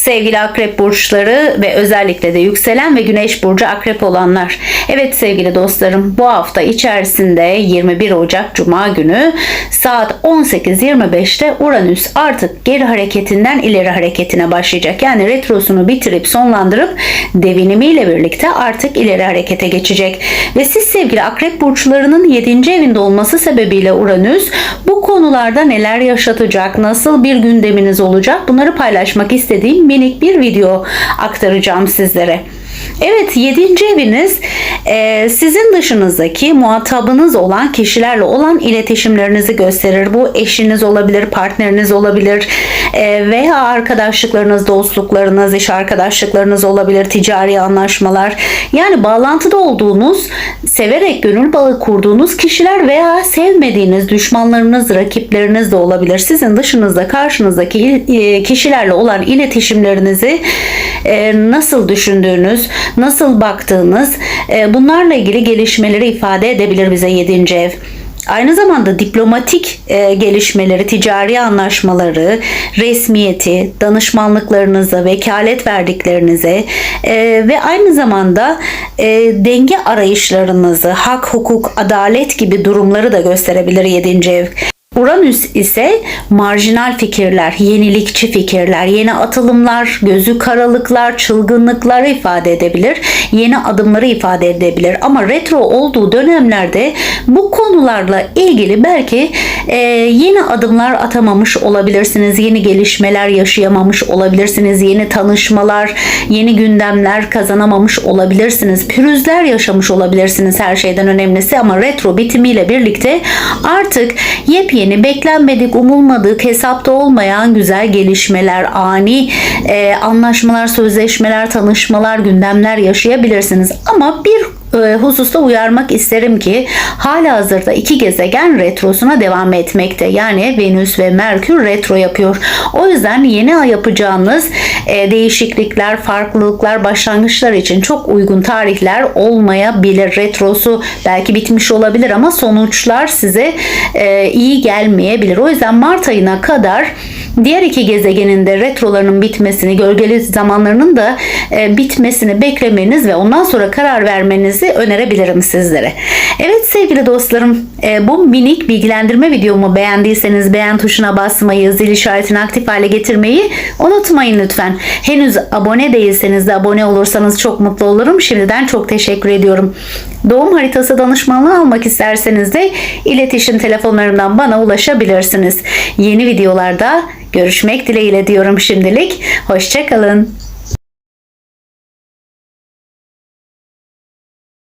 Sevgili akrep burçları ve özellikle de yükselen ve güneş burcu akrep olanlar. Evet sevgili dostlarım bu hafta içerisinde 21 Ocak Cuma günü saat 18.25'te Uranüs artık geri hareketinden ileri hareketine başlayacak. Yani retrosunu bitirip sonlandırıp devinimiyle birlikte artık ileri harekete geçecek. Ve siz sevgili akrep burçlarının 7. evinde olması sebebiyle Uranüs bu konularda neler yaşatacak, nasıl bir gündeminiz olacak bunları paylaşmak istediğim minik bir video aktaracağım sizlere. Evet 7. eviniz e, sizin dışınızdaki muhatabınız olan kişilerle olan iletişimlerinizi gösterir. Bu eşiniz olabilir, partneriniz olabilir e, veya arkadaşlıklarınız, dostluklarınız, iş arkadaşlıklarınız olabilir, ticari anlaşmalar. Yani bağlantıda olduğunuz, severek gönül bağı kurduğunuz kişiler veya sevmediğiniz düşmanlarınız, rakipleriniz de olabilir. Sizin dışınızda karşınızdaki e, kişilerle olan iletişimlerinizi e, nasıl düşündüğünüz, nasıl baktığınız e, bunlarla ilgili gelişmeleri ifade edebilir bize 7. ev. Aynı zamanda diplomatik e, gelişmeleri, ticari anlaşmaları, resmiyeti, danışmanlıklarınızı, vekalet verdiklerinize e, ve aynı zamanda e, denge arayışlarınızı, hak, hukuk, adalet gibi durumları da gösterebilir 7. ev. Uranüs ise marjinal fikirler, yenilikçi fikirler, yeni atılımlar, gözü karalıklar, çılgınlıkları ifade edebilir. Yeni adımları ifade edebilir. Ama retro olduğu dönemlerde bu konularla ilgili belki e, yeni adımlar atamamış olabilirsiniz. Yeni gelişmeler yaşayamamış olabilirsiniz. Yeni tanışmalar, yeni gündemler kazanamamış olabilirsiniz. Pürüzler yaşamış olabilirsiniz her şeyden önemlisi ama retro bitimiyle birlikte artık yepyeni yeni, beklenmedik, umulmadık, hesapta olmayan güzel gelişmeler, ani e, anlaşmalar, sözleşmeler, tanışmalar, gündemler yaşayabilirsiniz. Ama bir hususta uyarmak isterim ki hala hazırda iki gezegen retrosuna devam etmekte. Yani Venüs ve Merkür retro yapıyor. O yüzden yeni yapacağınız e, değişiklikler, farklılıklar, başlangıçlar için çok uygun tarihler olmayabilir. Retrosu belki bitmiş olabilir ama sonuçlar size e, iyi gelmeyebilir. O yüzden Mart ayına kadar diğer iki gezegenin de retrolarının bitmesini, gölgeli zamanlarının da e, bitmesini beklemeniz ve ondan sonra karar vermenizi önerebilirim sizlere. Evet sevgili dostlarım, e, bu minik bilgilendirme videomu beğendiyseniz beğen tuşuna basmayı, zil işaretini aktif hale getirmeyi unutmayın lütfen. Henüz abone değilseniz de abone olursanız çok mutlu olurum. Şimdiden çok teşekkür ediyorum. Doğum haritası danışmanlığı almak isterseniz de iletişim telefonlarından bana ulaşabilirsiniz. Yeni videolarda görüşmek dileğiyle diyorum şimdilik. Hoşçakalın.